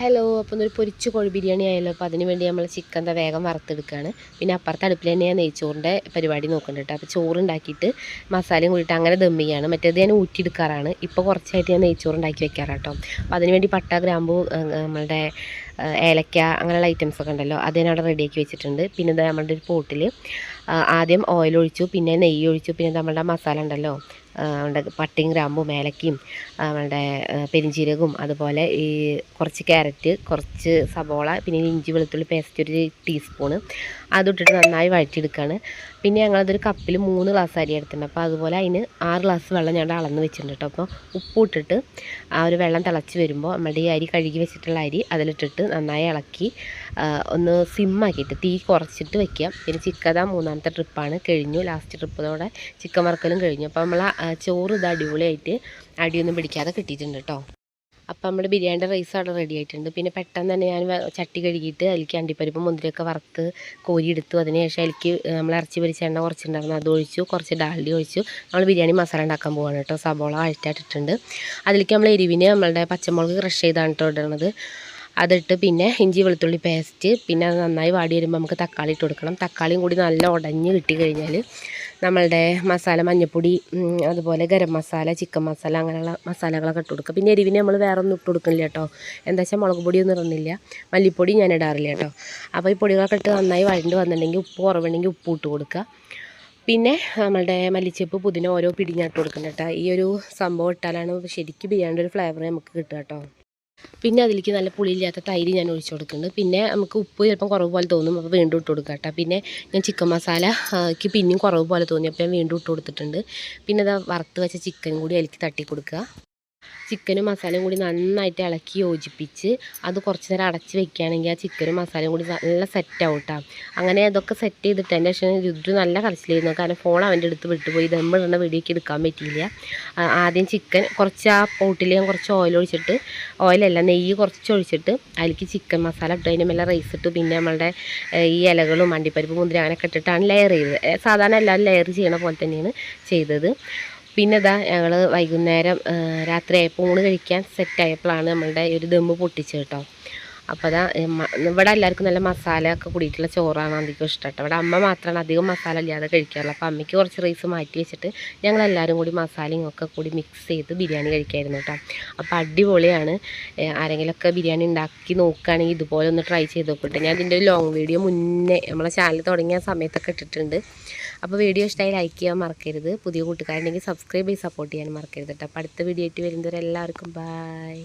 Hello അപ്പം ഒരു പൊരിച്ച് കോഴി ബിരിയാണി ആയല്ലോ. അപ്പോൾ അതിന് വേണ്ടി നമ്മൾ ചിക്കൻ എന്താ വേഗം വറുത്തെടുക്കുകയാണ് പിന്നെ അപ്പുറത്തെ അടുപ്പിൽ തന്നെ ഞാൻ നെയ്ച്ചോറിന്റെ പരിപാടി നോക്കുന്നുണ്ട് കേട്ടോ അപ്പോൾ ചോറ് ഉണ്ടാക്കിയിട്ട് മസാലയും കൂടിയിട്ട് അങ്ങനെ ദമ്മിയാണ് മറ്റേത് ഞാൻ ഊറ്റിയെടുക്കാറാണ്. ഇപ്പോൾ കുറച്ചായിട്ട് ഞാൻ നെയ്ച്ചോറ് ഉണ്ടാക്കി വെക്കാറാട്ടോ അപ്പോൾ അതിന് വേണ്ടി പട്ട ഗ്രാമ്പു നമ്മളുടെ ഏലക്ക അങ്ങനെയുള്ള ഐറ്റംസ് ഒക്കെ ഉണ്ടല്ലോ അത് ഞാൻ അവിടെ റെഡിയാക്കി വെച്ചിട്ടുണ്ട്. പിന്നെ ഇത് നമ്മളുടെ ഒരു പോട്ടിൽ ആദ്യം ഓയിൽ ഒഴിച്ചു പിന്നെ നെയ്യ് ഒഴിച്ചു പിന്നെ നമ്മളുടെ മസാല ഉണ്ടല്ലോ നമ്മുടെ പട്ടിയും ഗ്രാമ്പും ഏലക്കയും നമ്മളുടെ പെരിഞ്ചീരകവും അതുപോലെ ഈ കുറച്ച് ക്യാരറ്റ് കുറച്ച് സബോള പിന്നെ ഇഞ്ചി വെളുത്തുള്ളി പേസ്റ്റ് ഒരു ടീസ്പൂണ് അതിട്ടിട്ട് നന്നായി വഴറ്റിയെടുക്കുകയാണ് പിന്നെ ഞങ്ങളതൊരു കപ്പിൽ മൂന്ന് ഗ്ലാസ് അരി എടുത്തിട്ടുണ്ട്. അപ്പോൾ അതുപോലെ അതിന് ആറ് ഗ്ലാസ് വെള്ളം ഞാൻ അളന്ന് വെച്ചിട്ടുണ്ട് കേട്ടോ. അപ്പോൾ ഉപ്പ് ഇട്ടിട്ട് ആ ഒരു വെള്ളം തിളച്ച് വരുമ്പോൾ നമ്മുടെ ഈ അരി കഴുകി വെച്ചിട്ടുള്ള അരി അതിലിട്ടിട്ട് നന്നായി ഇളക്കി ഒന്ന് സിമ്മാക്കിയിട്ട് തീ കുറച്ചിട്ട് വെക്കുക. പിന്നെ ചിക്കത മൂന്നാമത്തെ ട്രിപ്പാണ്. കഴിഞ്ഞു. ലാസ്റ്റ് ട്രിപ്പതോടെ ചിക്കൻ വറക്കലും കഴിഞ്ഞു. അപ്പോൾ നമ്മൾ ചോറ് ഇത് അടിപൊളിയായിട്ട് അടിയൊന്നും പിടിക്കാതെ കിട്ടിയിട്ടുണ്ട് കേട്ടോ. അപ്പോൾ നമ്മുടെ ബിരിയാണിയുടെ റൈസ് അവിടെ റെഡി ആയിട്ടുണ്ട്. പിന്നെ പെട്ടെന്ന് തന്നെ ഞാൻ ചട്ടി കഴുകിയിട്ട് അതിലേക്ക് അണ്ടിപ്പരിപ്പ് മുന്തിരിയൊക്കെ വറുത്ത് കോരിയെടുത്തു അതിനുശേഷം അതിലേക്ക് നമ്മൾ ഇറച്ചി പൊരിച്ച എണ്ണ കുറച്ചുണ്ടായിരുന്നു അത് ഒഴിച്ചു. കുറച്ച് ഡാൽഡി ഒഴിച്ചു. നമ്മൾ ബിരിയാണി മസാല ഉണ്ടാക്കാൻ പോവാണ് കേട്ടോ. സബോള വഴറ്റാട്ടിട്ടുണ്ട് അതിലേക്ക് നമ്മൾ എരിവിന് നമ്മളുടെ പച്ചമുളക് ക്രഷ് ചെയ്താണ് കേട്ടോ ഇടുന്നത് അതിട്ട് പിന്നെ ഇഞ്ചി വെളുത്തുള്ളി പേസ്റ്റ് പിന്നെ അത് നന്നായി വാടി വരുമ്പോൾ നമുക്ക് തക്കാളി ഇട്ട് കൊടുക്കണം. തക്കാളിയും കൂടി നല്ല ഉടഞ്ഞ് കിട്ടി കഴിഞ്ഞാൽ നമ്മളുടെ മസാല മഞ്ഞൾപ്പൊടി അതുപോലെ ഗരം മസാല ചിക്കൻ മസാല അങ്ങനെയുള്ള മസാലകളൊക്കെ ഇട്ട് കൊടുക്കുക. പിന്നെ എരിവിന് നമ്മൾ വേറെ ഒന്നും ഇട്ട് കൊടുക്കുന്നില്ല കേട്ടോ. എന്താ വെച്ചാൽ മുളക് പൊടിയൊന്നും ഇടുന്നില്ല. മല്ലിപ്പൊടി ഞാൻ ഇടാറില്ല കേട്ടോ. അപ്പോൾ ഈ പൊടികളൊക്കെ ഇട്ട് നന്നായി വഴണ്ട് വന്നിട്ടുണ്ടെങ്കിൽ ഉപ്പ് കുറവുണ്ടെങ്കിൽ ഉപ്പ് ഇട്ട് കൊടുക്കുക. പിന്നെ നമ്മളുടെ മല്ലിച്ചപ്പ് പുതിന ഓരോ പിടിഞ്ഞാട്ട് കൊടുക്കുന്നുണ്ട് കേട്ടോ. ഈ ഒരു സംഭവം ഇട്ടാലാണ് ശരിക്കും ബിരിയാണിയുടെ ഒരു ഫ്ലേവർ നമുക്ക് കിട്ടുക കേട്ടോ. പിന്നെ അതിലേക്ക് നല്ല പുളിയില്ലാത്ത തൈര് ഞാൻ ഒഴിച്ചു കൊടുക്കുന്നുണ്ട്. പിന്നെ നമുക്ക് ഉപ്പ് ചിലപ്പം കുറവ് പോലെ തോന്നും അപ്പോൾ വീണ്ടും ഇട്ട് കൊടുക്കുക കേട്ടോ. പിന്നെ ഞാൻ ചിക്കൻ മസാലക്ക് പിന്നെയും കുറവ് പോലെ തോന്നി അപ്പോൾ ഞാൻ വീണ്ടും ഇട്ട് കൊടുത്തിട്ടുണ്ട്. പിന്നെ അത് വറുത്ത് വെച്ച ചിക്കൻ കൂടി അതിലേക്ക് തട്ടി കൊടുക്കുക. ചിക്കനും മസാലയും കൂടി നന്നായിട്ട് ഇളക്കി യോജിപ്പിച്ച് അത് കുറച്ച് നേരം അടച്ച് വെക്കുകയാണെങ്കിൽ ആ ചിക്കനും മസാലയും കൂടി നല്ല സെറ്റ് ആവട്ടാ. അങ്ങനെ അതൊക്കെ സെറ്റ് ചെയ്തിട്ട് എന്റെ പക്ഷേ രുദ്രു നല്ല കരച്ചിലായിരുന്നു. കാരണം ഫോൺ അവന്റെ അടുത്ത് വിട്ടുപോയി. ദമ്മിടുന്ന വീഡിയോക്ക് എടുക്കാൻ പറ്റിയില്ല. ആദ്യം ചിക്കൻ കുറച്ച് ആ പോട്ടിൽ ഞാൻ കുറച്ച് ഓയിൽ ഒഴിച്ചിട്ട് ഓയിലല്ല നെയ്യ് കുറച്ച് ഒഴിച്ചിട്ട് അതിലേക്ക് ചിക്കൻ മസാല ഇട്ട് അതിന് മേലെ റൈസ് ഇട്ട് പിന്നെ നമ്മളുടെ ഈ ഇലകളും അണ്ടിപ്പരിപ്പ് മുന്തിരി അങ്ങനെയൊക്കെ ഇട്ടിട്ടാണ് ലെയർ ചെയ്തത്. സാധാരണ എല്ലാവരും ലെയർ ചെയ്യണ പോലെ തന്നെയാണ് ചെയ്തത്. പിന്നെ ഇതാ ഞങ്ങൾ വൈകുന്നേരം രാത്രി ഊണ് കഴിക്കാൻ സെറ്റായപ്പോഴാണ് നമ്മളുടെ ഒരു ദമ്മ് പൊട്ടിച്ചത് കേട്ടോ അപ്പോൾ അതാ ഇവിടെ എല്ലാവർക്കും നല്ല മസാല ഒക്കെ കൂടിയിട്ടുള്ള ചോറാണ് അധികം ഇഷ്ടം കേട്ടോ ഇവിടെ അമ്മ മാത്രമാണ് അധികം മസാല ഇല്ലാതെ കഴിക്കാറുള്ളത് അപ്പോൾ അമ്മയ്ക്ക് കുറച്ച് റൈസ് മാറ്റി വെച്ചിട്ട് ഞങ്ങൾ എല്ലാവരും കൂടി മസാലയും ഒക്കെ കൂടി മിക്സ് ചെയ്ത് ബിരിയാണി കഴിക്കായിരുന്നു കേട്ടോ അപ്പോൾ അടിപൊളിയാണ്. ആരെങ്കിലുമൊക്കെ ബിരിയാണി ഉണ്ടാക്കി നോക്കുകയാണെങ്കിൽ ഇതുപോലെ ഒന്ന് ട്രൈ ചെയ്ത് നോക്കട്ടെ. ഞാൻ ഇതിന്റെ ഒരു ലോങ് വീഡിയോ മുന്നേ നമ്മളെ ചാനൽ തുടങ്ങിയ സമയത്തൊക്കെ ഇട്ടിട്ടുണ്ട്. അപ്പോൾ വീഡിയോ ഇഷ്ടമായി ലൈക്ക് ചെയ്യാൻ മറക്കരുത്. പുതിയ കൂട്ടുകാരുണ്ടെങ്കിൽ സബ്സ്ക്രൈബ് ചെയ്ത് സപ്പോർട്ട് ചെയ്യാൻ മറക്കരുത് കേട്ടോ അപ്പോൾ അടുത്ത വീഡിയോ ആയിട്ട് വരുന്നവരെല്ലാവർക്കും ബൈ